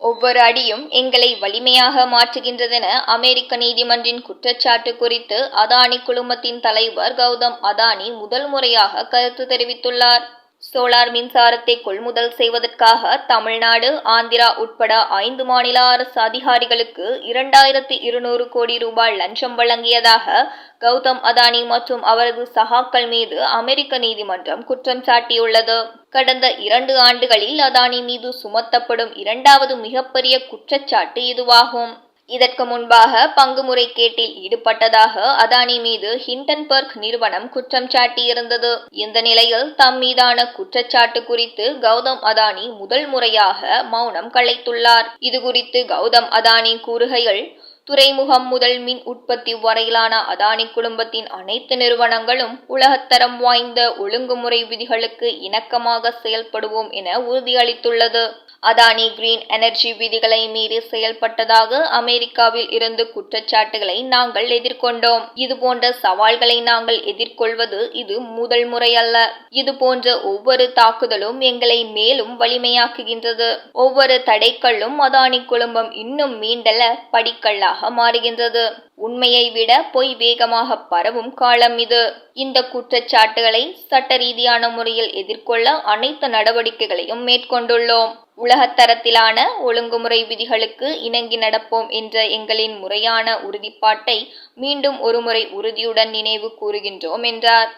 ஒவ்வொரு அடியும் எங்களை வலிமையாக மாற்றுகின்றதென அமெரிக்க நீதிமன்றின் குற்றச்சாட்டு குறித்து அதானி குழுமத்தின் தலைவர் கௌதம் அதானி முதல் முறையாக கருத்து தெரிவித்துள்ளார். சோலார் மின்சாரத்தை கொள்முதல் செய்வதற்காக தமிழ்நாடு ஆந்திரா உட்பட ஐந்து மாநில அரசு அதிகாரிகளுக்கு இரண்டாயிரத்தி இருநூறு கோடி ரூபாய் லஞ்சம் வழங்கியதாக கௌதம் அதானி மற்றும் அவரது சகாக்கள் மீது அமெரிக்க நீதிமன்றம் குற்றம் சாட்டியுள்ளது. கடந்த இரண்டு ஆண்டுகளில் அதானி மீது சுமத்தப்படும் இரண்டாவது மிகப்பெரிய குற்றச்சாட்டு இதுவாகும். இதற்கு முன்பாக பங்கு முறைகேட்டில் ஈடுபட்டதாக அதானி மீது ஹிண்டன்பர்க் நிறுவனம் குற்றம் சாட்டியிருந்தது. இந்த நிலையில் தம் மீதான குற்றச்சாட்டு குறித்து கௌதம் அதானி முதல் முறையாக மௌனம் கலைத்துள்ளார். இது குறித்து கௌதம் அதானி கூறுகையில் துறைமுகம் முதல் மின் உற்பத்தி வரையிலான அதானி குடும்பத்தின் அனைத்து நிறுவனங்களும் உலகத்தரம் வாய்ந்த ஒழுங்குமுறை விதிகளுக்கு இணக்கமாக செயல்படுவோம் என உறுதியளித்துள்ளது. அதானி கிரீன் எனர்ஜி விதிகளை மீறி செயல்பட்டதாக அமெரிக்காவில் இருந்து குற்றச்சாட்டுகளை நாங்கள் எதிர்கொண்டோம். இது போன்ற சவால்களை நாங்கள் எதிர்கொள்வது இது முதல் முறையல்ல இது போன்ற ஒவ்வொரு தாக்குதலும் எங்களை மேலும் வலிமையாக்குகின்றது. ஒவ்வொரு தடைக்கல்லும் அதானி குடும்பம் இன்னும் மீண்டல படிக்கல்லாக மாறுகின்றது. உண்மையை விட பொய் வேகமாக பரவும் காலம் இது. இந்த குற்றச்சாட்டுகளை சட்ட ரீதியான முறையில் எதிர்கொள்ள அனைத்து நடவடிக்கைகளையும் மேற்கொண்டுள்ளோம். உலகத்தரத்திலான ஒழுங்குமுறை விதிகளுக்கு இணங்கி நடப்போம் என்ற எங்களின் முறையான உறுதிப்பாட்டை மீண்டும் ஒருமுறை உறுதியுடன் நினைவு கூறுகின்றோம் என்றார்.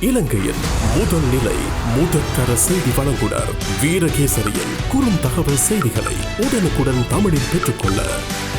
இலங்கையின் முதல் நிலை முதற்கர செய்தி வழங்குனர் வீரகேசரியின் குறும் தகவல் செய்திகளை உடனுக்குடன் தமிழில் பெற்றுக்கொள்ள